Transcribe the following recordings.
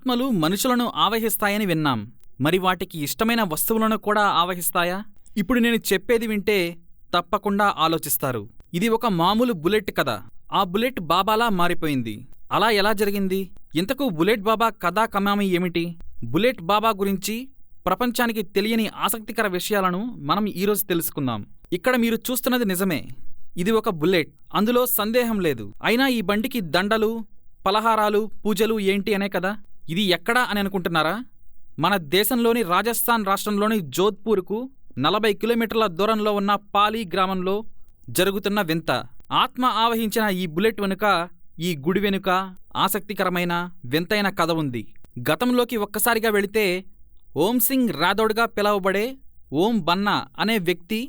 ఆత్మలు మనుషులను ఆవహిస్తాయని విన్నాం. మరి వాటికి ఇష్టమైన వస్తువులను కూడా ఆవహిస్తాయా? ఇప్పుడు నేను చెప్పేది వింటే తప్పకుండా ఆలోచిస్తారు. ఇది ఒక మామూలు బుల్లెట్ కథ. ఆ బుల్లెట్ బాబాలా మారిపోయింది. అలా ఎలా జరిగింది? ఇంతకు బుల్లెట్ బాబా కథా కమామి ఏమిటి? బుల్లెట్ బాబా గురించి ప్రపంచానికి తెలియని ఆసక్తికర విషయాలను మనం ఈరోజు తెలుసుకుందాం. ఇక్కడ మీరు చూస్తున్నది నిజమే. ఇది ఒక బుల్లెట్. అందులో సందేహం లేదు. అయినా ఈ బండికి దండలు పలహారాలు పూజలు ఏంటి అనే కదా? ఇది ఎక్కడా అని అనుకుంటున్నారా? మన దేశంలోని రాజస్థాన్ రాష్ట్రంలోని జోధ్పూర్కు నలభై కిలోమీటర్ల దూరంలో ఉన్న పాలీ గ్రామంలో జరుగుతున్న వింత. ఆత్మ ఆవహించిన ఈ బుల్లెట్ వెనుక ఈ గుడి వెనుక ఆసక్తికరమైన వింతైన కథ ఉంది. గతంలోకి ఒక్కసారిగా వెళితే ఓం సింగ్ రాథోడ్గా పిలవబడే ఓం బన్నా అనే వ్యక్తి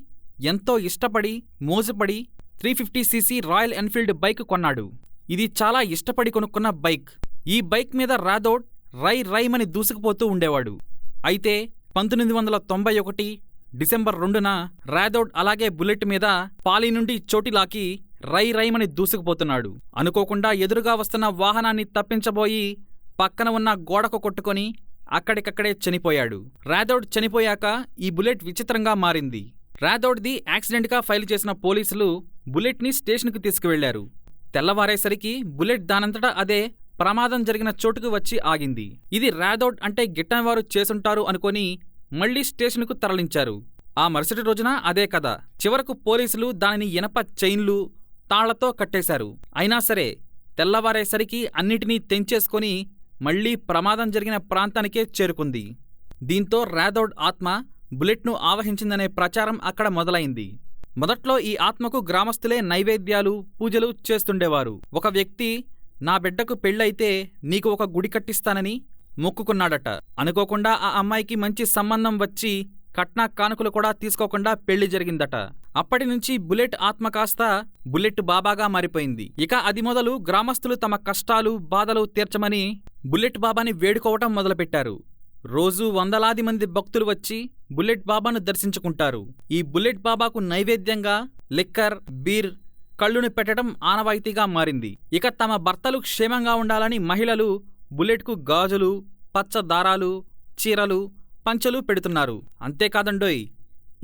ఎంతో ఇష్టపడి మోజుపడి three fifty CC Royal Enfield bike కొన్నాడు. ఇది చాలా ఇష్టపడి కొనుక్కున్న బైక్. ఈ బైక్ మీద రాథోడ్ రై రైమని దూసుకుపోతూ ఉండేవాడు. అయితే పంతొమ్మిది వందల తొంభై ఒకటి డిసెంబర్ రెండున రాథోడ్ అలాగే బుల్లెట్ మీద పాలి నుండి చోటిలాకి రై రైమని దూసుకుపోతున్నాడు. అనుకోకుండా ఎదురుగా వస్తున్న వాహనాన్ని తప్పించబోయి పక్కన ఉన్న గోడకు కొట్టుకొని అక్కడికక్కడే చనిపోయాడు. రాథోడ్ చనిపోయాక ఈ బుల్లెట్ విచిత్రంగా మారింది. రాథోడ్ది యాక్సిడెంట్గా ఫైల్ చేసిన పోలీసులు బుల్లెట్ని స్టేషన్కు తీసుకువెళ్ళారు. తెల్లవారేసరికి బుల్లెట్ దానంతటా అదే ప్రమాదం జరిగిన చోటుకు వచ్చి ఆగింది. ఇది రాథోడ్ అంటే గిట్టనివారు చేసుంటారు అనుకొని మళ్ళీ స్టేషన్కు తరలించారు. ఆ మరుసటి రోజున అదే కథ. చివరకు పోలీసులు దానిని ఇనప చైన్లు తాళ్ళతో కట్టేశారు. అయినా సరే తెల్లవారేసరికి అన్నిటినీ తెంచేసుకొని మళ్ళీ ప్రమాదం జరిగిన ప్రాంతానికే చేరుకుంది. దీంతో రాథోడ్ ఆత్మ బుల్లెట్ను ఆవహించిందనే ప్రచారం అక్కడ మొదలైంది. మొదట్లో ఈ ఆత్మకు గ్రామస్తులే నైవేద్యాలు పూజలు చేస్తుండేవారు. ఒక వ్యక్తి నా బిడ్డకు పెళ్ళైతే నీకు ఒక గుడి కట్టిస్తానని మొక్కుకున్నాడట. అనుకోకుండా ఆ అమ్మాయికి మంచి సంబంధం వచ్చి కట్నా కానుకలు కూడా తీసుకోకుండా పెళ్ళి జరిగిందట. అప్పటి నుంచి బుల్లెట్ ఆత్మ కాస్త బుల్లెట్ బాబాగా మారిపోయింది. ఇక అది మొదలు గ్రామస్తులు తమ కష్టాలు బాధలు తీర్చమని బుల్లెట్ బాబాని వేడుకోవటం మొదలుపెట్టారు. రోజూ వందలాది మంది భక్తులు వచ్చి బుల్లెట్ బాబాను దర్శించుకుంటారు. ఈ బుల్లెట్ బాబాకు నైవేద్యంగా లిక్కర్ బీర్ కళ్ళుని పెట్టడం ఆనవాయితీగా మారింది. ఇక తమ భర్తలు క్షేమంగా ఉండాలని మహిళలు బుల్లెట్కు గాజులు పచ్చ దారాలు చీరలు పంచెలు పెడుతున్నారు. అంతేకాదండోయ్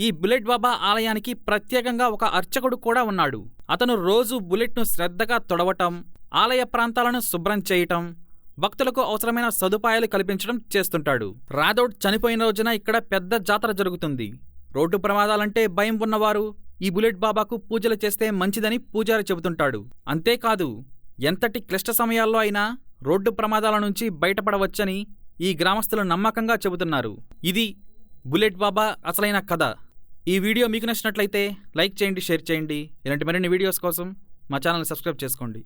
ఈ బుల్లెట్ బాబా ఆలయానికి ప్రత్యేకంగా ఒక అర్చకుడు కూడా ఉన్నాడు. అతను రోజు బుల్లెట్ను శ్రద్ధగా తొడవటం ఆలయ ప్రాంతాలను శుభ్రం చేయటం భక్తులకు అవసరమైన సదుపాయాలు కల్పించడం చేస్తుంటాడు. రాథోడ్ చనిపోయిన రోజున ఇక్కడ పెద్ద జాతర జరుగుతుంది. రోడ్డు ప్రమాదాలంటే భయం ఉన్నవారు ఈ బుల్లెట్ బాబాకు పూజలు చేస్తే మంచిదని పూజారి చెబుతుంటాడు. అంతేకాదు ఎంతటి క్లిష్ట సమయాల్లో అయినా రోడ్డు ప్రమాదాల నుంచి బయటపడవచ్చని ఈ గ్రామస్తులు నమ్మకంగా చెబుతున్నారు. ఇది బుల్లెట్ బాబా అసలైన కథ. ఈ వీడియో మీకు నచ్చినట్లయితే లైక్ చేయండి షేర్ చేయండి. ఇలాంటి మరిన్ని వీడియోస్ కోసం మా ఛానల్ సబ్స్క్రైబ్ చేసుకోండి.